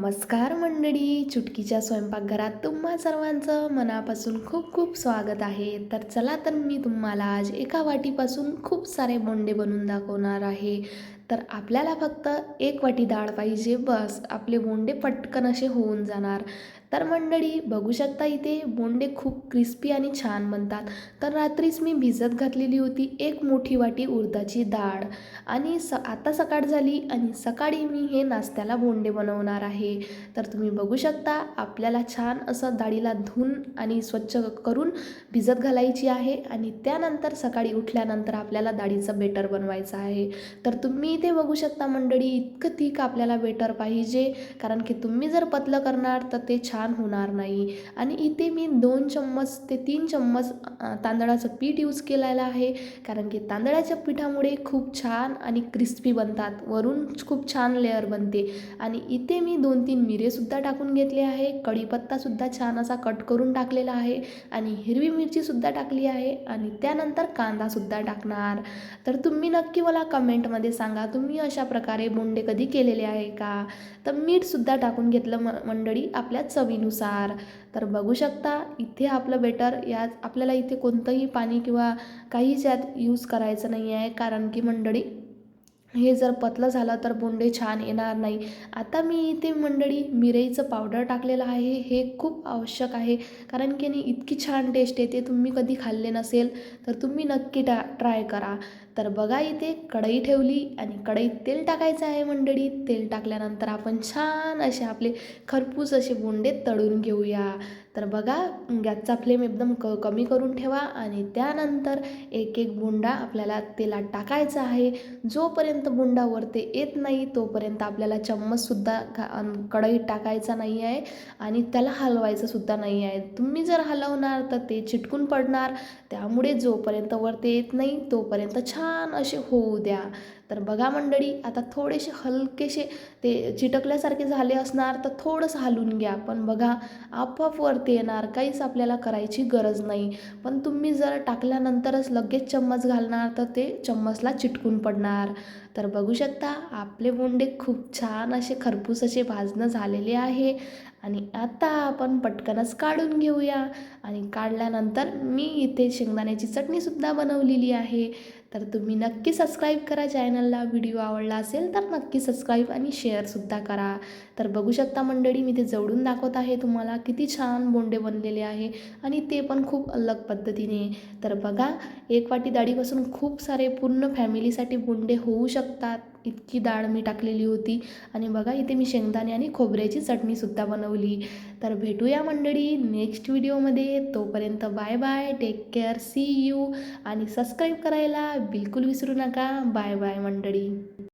नमस्कार मंडळी चुटकीच्या स्वयंपाकघरात तुम्हा सर्वांचं मनापासून खूप खूप स्वागत आहे. तर चला तर मी तुम्हाला आज एका वाटीपासून खूप सारे बोंडे बनवून दाखवणार आहे. तर आपल्याला फक्त एक वाटी डाळ पाहिजे बस. आपले बोंडे पटकन असे होऊन जाणार. तर मंडळी बघू शकता इथे बोंडे खूप क्रिस्पी आणि छान बनतात. तर रात्रीच मी भिजत घातलेली होती एक मोठी वाटी उडदाची डाळ. आणि स आता सकाळ झाली आणि सकाळी मी हे नाश्त्याला बोंडे बनवणार आहे. तर तुम्ही बघू शकता आपल्याला छान असं डाळीला धुवून आणि स्वच्छ करून भिजत घालायची आहे. आणि त्यानंतर सकाळी उठल्यानंतर आपल्याला डाळीचं बेटर बनवायचं आहे. तर तुम्ही इथे बघू शकता मंडळी इतकं थिक आपल्याला बेटर पाहिजे. कारण की तुम्ही जर पतलं करणार तर ते छान होणार नाही. आणि इथे मी दोन चम्मच ते तीन चम्मच तांदळाचं पीठ यूज केलेलं आहे. कारण की तांदळाच्या पिठामुळे खूप छान आणि क्रिस्पी बनतात. वरून खूप छान लेअर बनते. आणि इथे मी दोन तीन मिरेसुद्धा टाकून घेतले आहे. कढीपत्तासुद्धा छान असा कट करून टाकलेला आहे. आणि हिरवी मिरचीसुद्धा टाकली आहे. आणि त्यानंतर कांदासुद्धा टाकणार. तर तुम्ही नक्की मला कमेंटमध्ये सांगा तुम्ही अशा प्रकारे बोंडे कधी केलेले आहे का? तर मीठसुद्धा टाकून घेतलं म मंडळी आपल्या चवीनुसार. तर बघू शकता इथे आपलं बेटर यात आपल्याला इथे कोणतंही पाणी किंवा काहीच यात यूज करायचं नाही आहे. कारण की मंडळी हे जर पतलं झालं तर बोंडे छान येणार नाही. आता मी इथे मंडळी मिरईचं पावडर टाकलेलं आहे. हे खूप आवश्यक आहे. कारण की नाही इतकी छान टेस्ट येते. तुम्ही कधी खाल्ले नसेल तर तुम्ही नक्की टा ट्राय करा. तर बघा इथे कढई ठेवली आणि कढईत तेल टाकायचं आहे मंडळी. तेल टाकल्यानंतर आपण छान असे आपले खरपूस असे बोंडे तळून घेऊया. तर बघा गॅसचा फ्लेम एकदम क कमी करून ठेवा आणि त्यानंतर एक एक बोंडा आपल्याला तेलात टाकायचा आहे. जोपर्यंत बोंडा वरते येत नाही तोपर्यंत आपल्याला चम्मचसुद्धा घा कढईत टाकायचा नाही आहे आणि त्याला हलवायचंसुद्धा नाही आहे. तुम्ही जर हलवणार तर ते चिटकून पडणार. त्यामुळे जोपर्यंत वरते येत नाही तोपर्यंत छान छान असे होऊ द्या. तर बघा मंडळी आता थोडेसे हलकेसे ते चिटकल्यासारखे झाले असणार तर थोडंसं हलून घ्या. पण बघा आपोआप वरती येणार काहीच आपल्याला करायची गरज नाही. पण तुम्ही जर टाकल्यानंतरच लगेच चम्मच घालणार तर ते चम्मचला चिटकून पडणार. तर बघू शकता आपले बोंडे खूप छान असे खरपूस असे भाजणं झालेले आहे. आणि आता आपण पटकनच काढून घेऊया. आणि काढल्यानंतर मी इथे शेंगदाण्याची चटणीसुद्धा बनवलेली आहे. तर तुम्ही नक्की सबस्क्राईब करा चॅनलला व्हिडिओ आवडला असेल तर नक्की सबस्क्राईब आणि शेअरसुद्धा करा. तर बघू शकता मंडळी मी ते जवळून दाखवत आहे तुम्हाला किती छान बोंडे बनलेले आहे आणि ते पण खूप अलग पद्धतीने. तर बघा एक वाटी डाळीपासून खूप सारे पूर्ण फॅमिलीसाठी बोंडे होऊ शकतात. इतकी डाळ मी टाकलेली होती. आणि बघा इथे मी शेंगदाणे आणि खोबऱ्याची चटणीसुद्धा बनवली. तर भेटूया मंडळी नेक्स्ट व्हिडिओमध्ये तोपर्यंत bye bye take care see you आणि सबस्क्राईब करायला बिलकुल विसरू नका. बाय बाय मंडळी.